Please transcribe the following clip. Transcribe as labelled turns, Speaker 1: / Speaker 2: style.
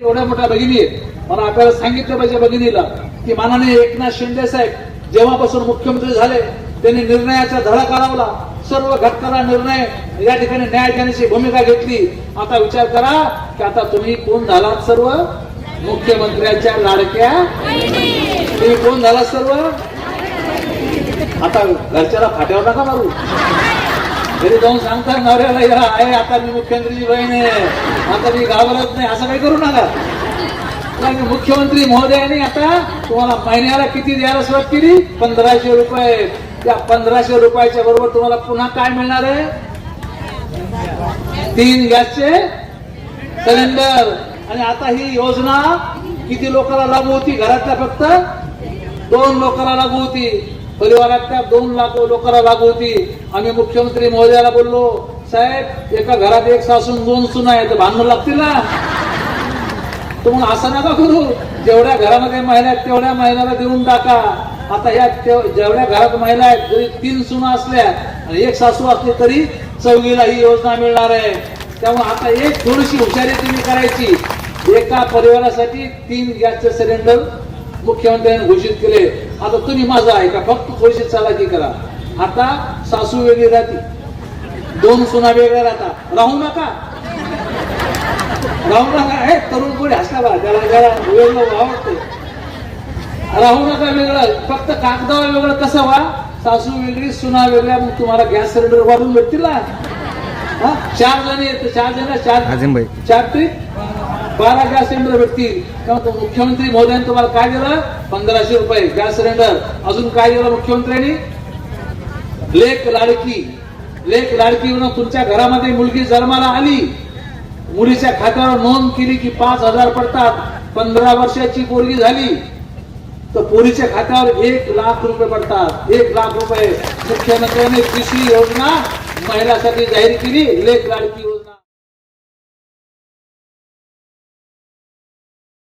Speaker 1: एवढ्या मोठ्या भगिनी आहेत मला आपल्याला सांगितलं पाहिजे भगिनीला की मानाने एकनाथ शिंदे साहेब जेव्हापासून मुख्यमंत्री झाले त्यांनी निर्णयाचा धडा काढवला. सर्व घटकाला निर्णय या ठिकाणी न्याय देण्याची भूमिका घेतली. आता विचार करा की आता तुम्ही कोण झालात सर्व? मुख्यमंत्र्यांच्या लाडक्या तुम्ही कोण झालात सर्व? आता घरच्याला फाट्यावर नका मारू. घरी जाऊन सांगतात नवऱ्याला या आहे आता मी मुख्यमंत्रीची बहीण आहे. आता मी घाबरत नाही. असं काही करू नका. मुख्यमंत्री महोदयाने आता तुम्हाला महिन्याला किती द्यायला सुरुवात केली? पंधराशे रुपये. त्या पंधराशे रुपयाच्या बरोबर तुम्हाला पुन्हा काय मिळणार आहे? तीन गॅसचे सिलेंडर. आणि आता ही योजना किती लोकांना लागू होती? घरातल्या फक्त दोन लोकांना लागू होती. परिवारातल्या दोन लाख लोकांना लागू होती. आम्ही मुख्यमंत्री महोदयाला बोललो साहेब एका घरात एक सासून दोन सुना आहे तर भांडण लागतील ना? तर मग असं नका करू. जेवढ्या घरामध्ये महिला आहेत तेवढ्या महिलाला देऊन टाका. आता या जेवढ्या घरात महिला आहेत जरी तीन सुना असल्या आणि एक सासू असली तरी चौघीला ही योजना मिळणार आहे. त्यामुळे आता एक थोडीशी हुशारी तुम्ही करायची. एका परिवारासाठी तीन गॅसचे सिलेंडर मुख्यमंत्र्यांनी घोषित केले. आता तुम्ही माझा आहे का फक्त थोडीशी चालाकी करा. आता सासू वेगळी राहते. दोन सुना वेगळ्या राहता राहू नका. राहू नका. हे तरुण कोणी हसला बा त्याला जरा वेगळं आवडतं राहू नका वेगळं. फक्त कागदावर वेगळं कसं व्हा? सासू वेगळी सुना वेगळ्या मग तुम्हाला गॅस सिलेंडर वाढून भेटतील ना? हा? चार जण येत चार जण चार. चार ट्रिप? बारा गॅस सिलेंडर भेटतील तेव्हा मुख्यमंत्री महोदयाने तुम्हाला काय दिलं? पंधराशे रुपये गॅस सिलेंडर. अजून काय दिलं मुख्यमंत्र्यांनी? लेख लाडकी. लेख लाडकी म्हणून तुमच्या घरामध्ये मुलगी जन्माला आली. मुलीच्या खात्यावर नोंद केली की पाच हजार पडतात. पंधरा वर्षाची पोरगी झाली. तर पोरीच्या खात्यावर एक लाख रुपये पडतात. एक लाख रुपये. मुख्यमंत्र्यांनी कृषी योजना महिलांसाठी जाहीर केली. लेख लाडकी